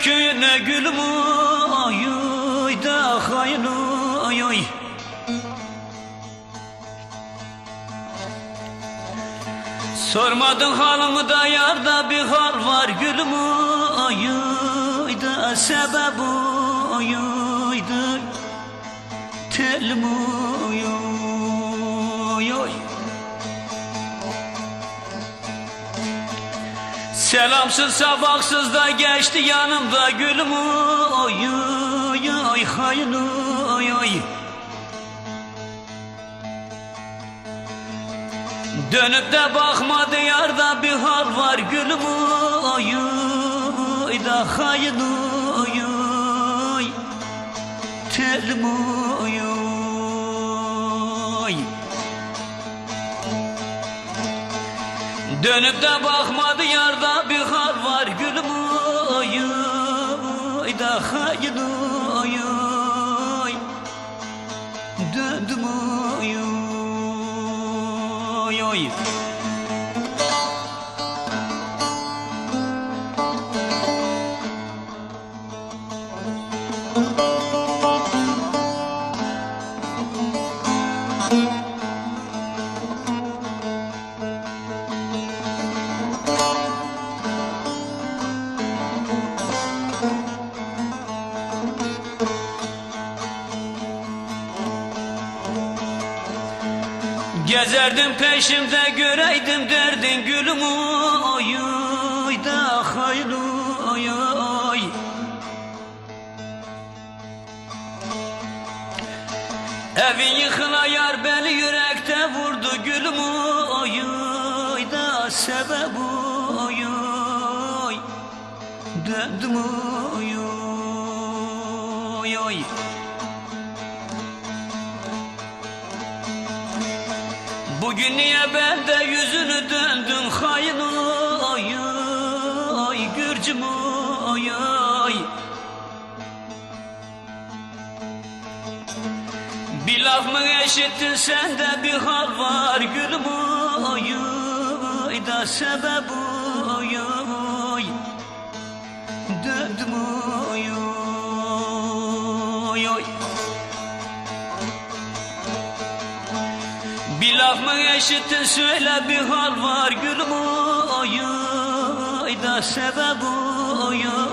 Köyüne gülüm oy oy da hayın oy oy Sormadın halımı da yarda bir hal var gülüm oy oy da sebep oy oy da telim oy oy Selamsız sabaksız da geçti yanımda gülüm. Oy oy oy hayın oy oy. Dönüp de bakmadı yarda bir hal var gülüm. Oy oy da hayın oy oy. Telim oy Dönüp de bakmadı yarda bir hal var gülüm oy da hayın Gezerdim peşimde göreydim derdin gülüm oy oy da hayır oy oy. Evin yıkıla yar beni yürekte vurdu gülüm oy oy da sebep oy oy. Döndüm oy oy oy Bugün niye ben de yüzünü döndün hain oy oy Gürcüm oy oy. Bir laf mı eşittin sende bir hal var. Gülüm oy oy Da sebep Laf mı eşittin söyle bir hal var gülüm oy oy Da sebep oy oy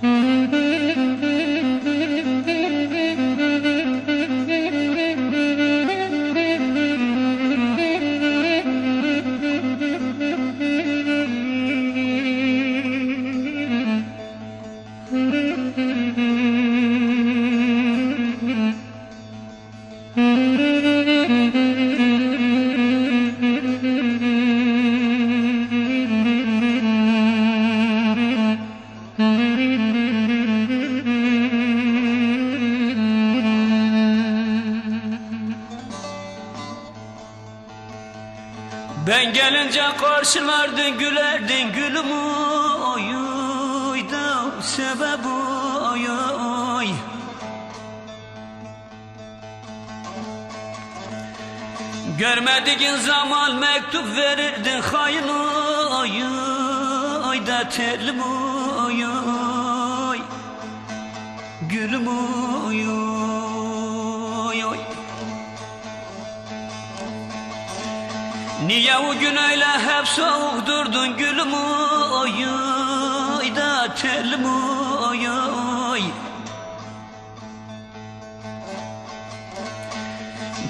Mm-hmm. Ben gelince karşılardın gülerdin gülüm oy oy da sebep oy oy. Görmediğin zaman mektup verirdin hain oy oy da telim oy oy. Gülüm oy oy Niye o gün öyle hep soğuk durdun gülüm oy oy da telim oy oy?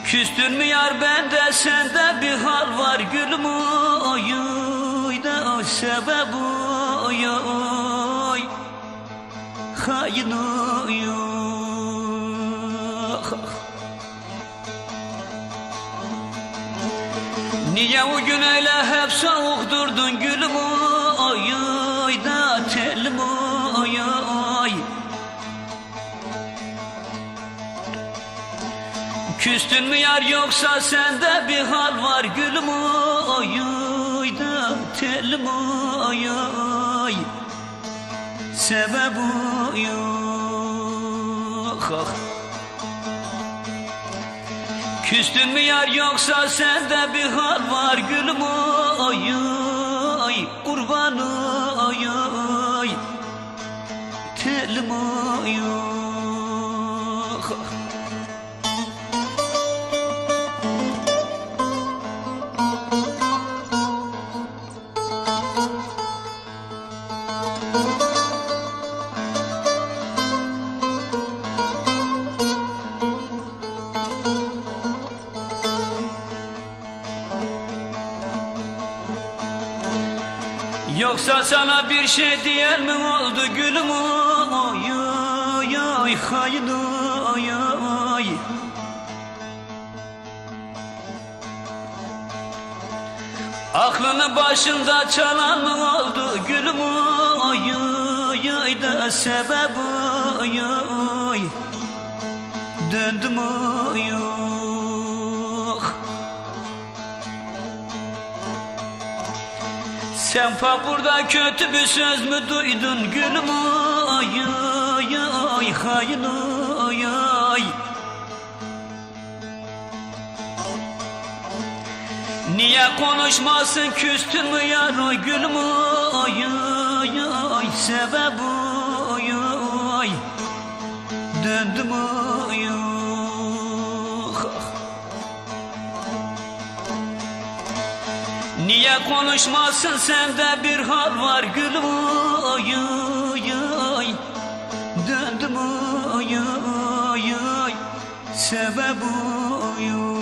Küstün mü yar bende sende bir hal var gülüm oy oy da o sebep oy oy? Hain oy oy Niye o gün öyle hep soğuk durdun gülüm? Oy oy da telim oy oy. Küstün mü yar yoksa sende bir hal var gülüm? Oy oy da telim oy oy. Sebep yok. ah. Küstün mü yar yoksa sende bir hal var gülüm oy oy Kurban oy oy Telim oy oy Yoksa sana bir şey diyen mi oldu gülüm? Oy oy oy haydi oy oy. Aklını başında çalan mı oldu gülüm? Oy oy oy da sebep oy oy. Döndüm oy oy Sen burada kötü bir söz mü duydun gülüm? Oy oy oy hain oy oy Niye konuşmasın küstün mü yar oy gülüm? Oy oy oy sebep oy oy. Döndüm oy konuşmasın sende bir hal var gülüm oy oy Döndüm oy oy oy. Sebep oy